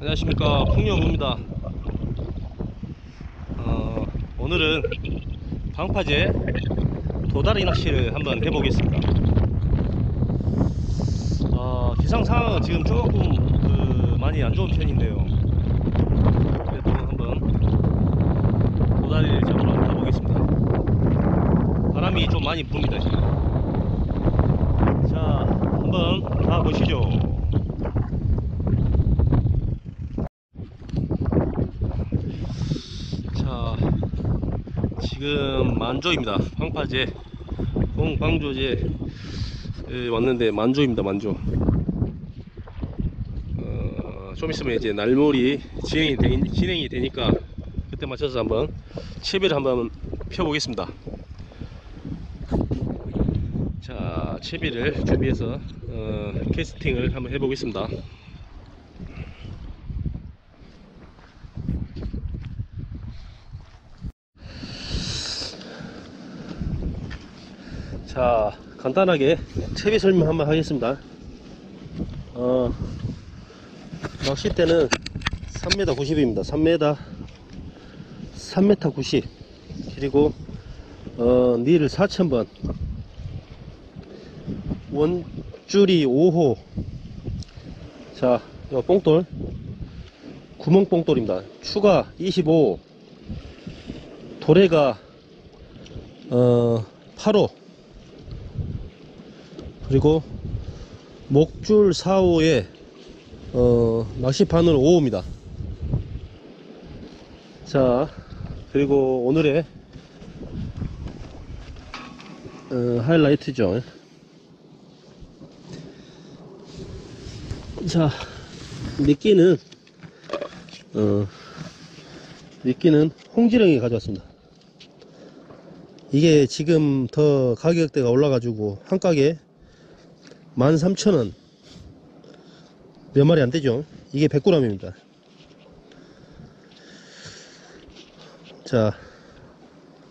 안녕하십니까. 풍년부입니다. 어, 오늘은 방파제 도다리 낚시를 한번 해보겠습니다. 어, 기상 상황은 지금 조금 그 많이 안 좋은 편인데요 그래도 한번 도다리를 잡으러 가보겠습니다 바람이 좀 많이 붑니다 지금 자 한번 가보시죠 자 지금 만조입니다. 황파제 홍방조제 에 왔는데 만조입니다 만조. 어, 좀 있으면 이제 날몰이 진행이, 되, 진행이 되니까 그때 맞춰서 한번 채비를 한번 펴보겠습니다. 자 채비를 준비해서 어, 캐스팅을 한번 해보겠습니다 자 간단하게 채비 설명 한번 하겠습니다. 어, 낚싯대는 3m 90입니다. 3m 3m 90 그리고 어, 닐 4000번. 원줄이 5호. 자 요 뽕돌. 구멍 뽕돌입니다. 추가 25 도래가 어 8호 그리고 목줄 4호에 어, 낚시바늘 5호입니다. 자 그리고 오늘의 어, 하이라이트죠. 자 미끼는 어, 미끼는 홍지렁이 가져왔습니다. 이게 지금 더 가격대가 올라가지고 한 가게 13,000원 몇 마리 안 되죠 이게 100g입니다 자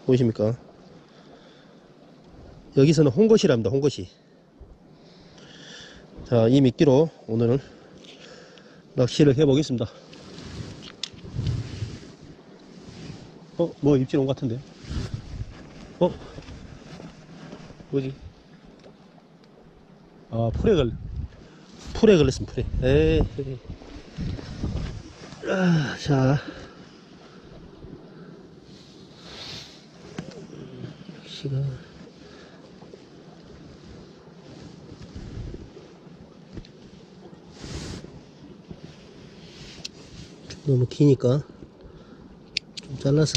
보이십니까 여기서는 홍것이랍니다 홍것이 자이 미끼로 오늘은 낚시를 해 보겠습니다 어? 뭐 입질 온 것 같은데 어? 뭐지? 아 풀에 걸 풀에 걸렸습니다 풀에 에이. 아, 자. 시간. 너무 기니까 좀 잘라서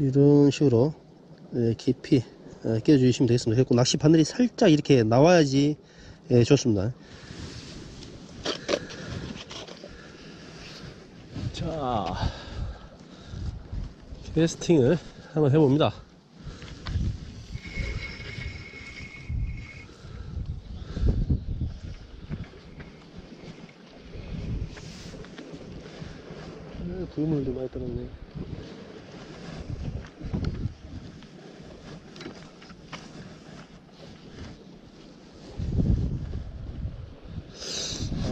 이런 식으로 예, 깊이 예, 끼워주시면 되겠습니다. 그리고 낚시 바늘이 살짝 이렇게 나와야지 예, 좋습니다. 자, 캐스팅을 한번 해봅니다. 아, 불물도 많이 떨었네.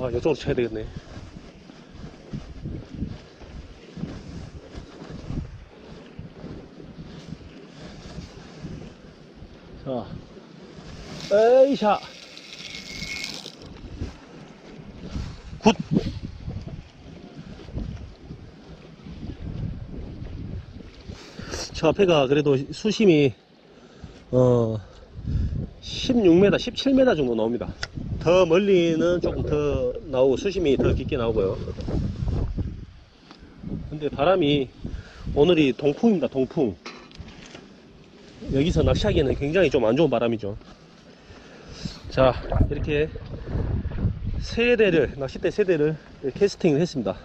아, 이쪽으로 쳐야 되겠네. 자, 에이샤. 굿. 저 앞에가 그래도 수심이, 어, 16m, 17m 정도 나옵니다. 더 멀리는 조금 더 나오고 수심이 더 깊게 나오고요. 근데 바람이 오늘이 동풍입니다. 동풍. 여기서 낚시하기에는 굉장히 좀 안 좋은 바람이죠. 자 이렇게 세 대를 낚싯대 세 대를 캐스팅을 했습니다.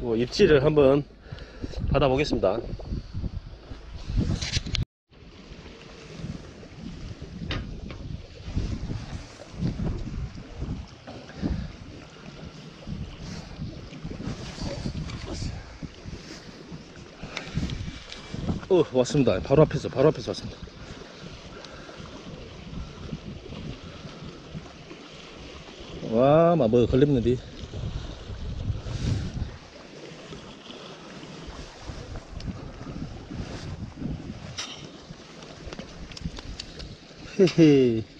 뭐 입질을 한번 받아보겠습니다. 어, 왔습니다. 바로 앞에서, 바로 앞에서 왔습니다. 와, 막뭐 걸렸는데. 헤헤.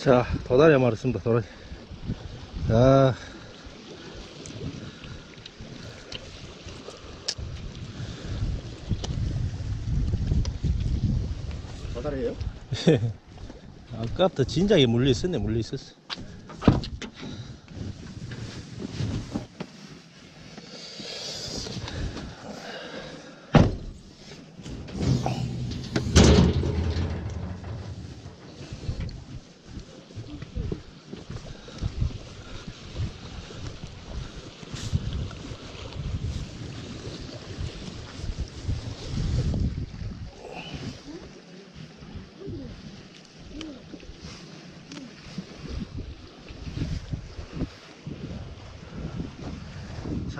자, 도다리 씁니다, 도다리. 아. 바다래요? 아까부터 진작에 물려 있었네, 물려 있었어.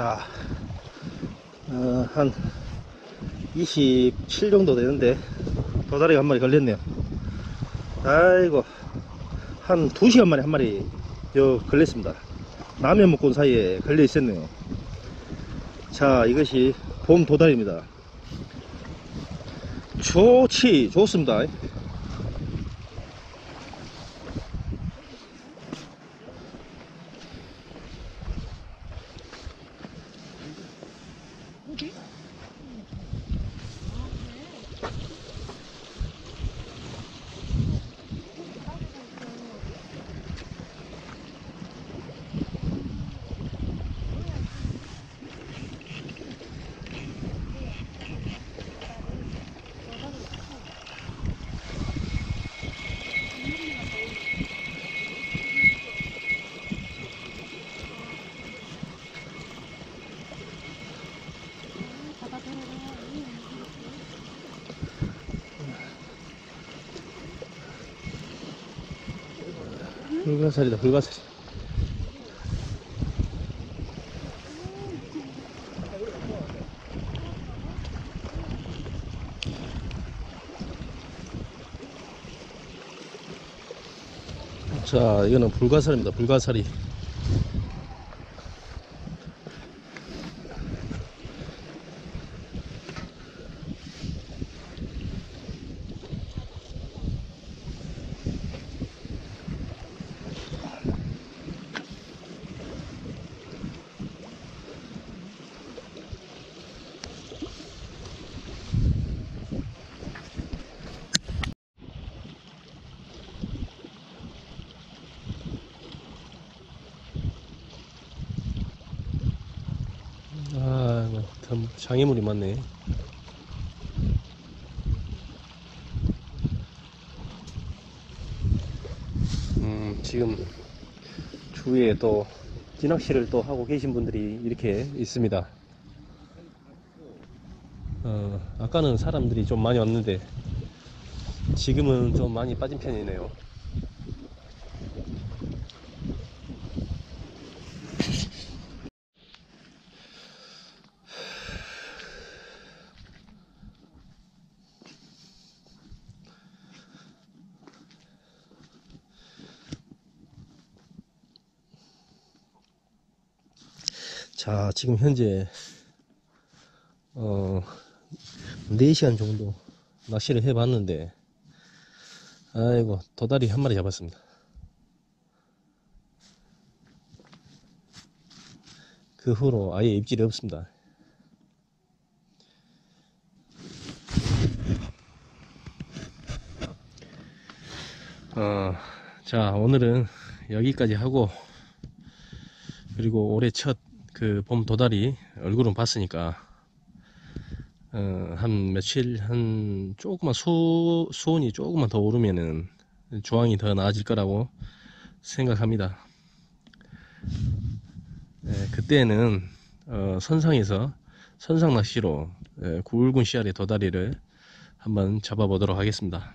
자, 어, 한 27 정도 되는데 도다리가 한 마리 걸렸네요. 아이고, 한 2시간 만에 한 마리 요 걸렸습니다. 라면 먹고 온 사이에 걸려 있었네요. 자, 이것이 봄 도다리입니다. 좋지, 좋습니다. 불가사리다, 불가사리. 자, 이거는 불가사리입니다, 불가사리. 아, 뭐, 참 장애물이 많네. 음, 지금 주위에 또 진학시를 또 하고 계신 분들이 이렇게 있습니다. 어, 아까는 사람들이 좀 많이 왔는데 지금은 좀 많이 빠진 편이네요. 자, 지금 현재 어 4시간 정도 낚시를 해 봤는데 아이고, 도다리 한 마리 잡았습니다. 그 후로 아예 입질이 없습니다. 어, 자, 오늘은 여기까지 하고 그리고 올해 첫 그 봄 도다리 얼굴은 봤으니까 어, 한 며칠 한 조금만 수 수온이 조금만 더 오르면은 조항이 더 나아질 거라고 생각합니다. 예, 그때는 어, 선상에서 선상 낚시로 예, 굵은 씨알의 도다리를 한번 잡아보도록 하겠습니다.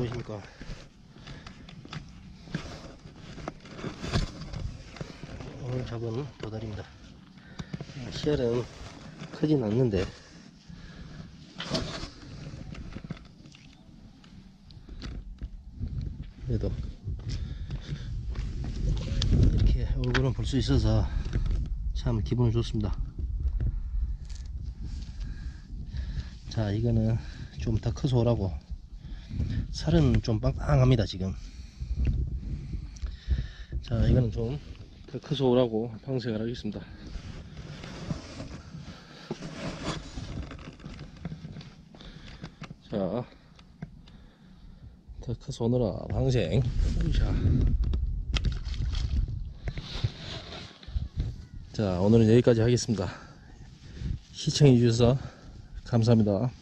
보이십니까? 오늘 잡은 도다리입니다. 씨알은 크진 않는데, 그래도 이렇게 얼굴은 볼 수 있어서 참 기분이 좋습니다. 자, 이거는 좀 더 커서 오라고 살은 좀 빵빵합니다 지금. 자 이거는 좀더 커서 오라고 방생을 하겠습니다. 자더 커서 오느라 방생. 자, 자 오늘은 여기까지 하겠습니다. 시청해 주셔서 감사합니다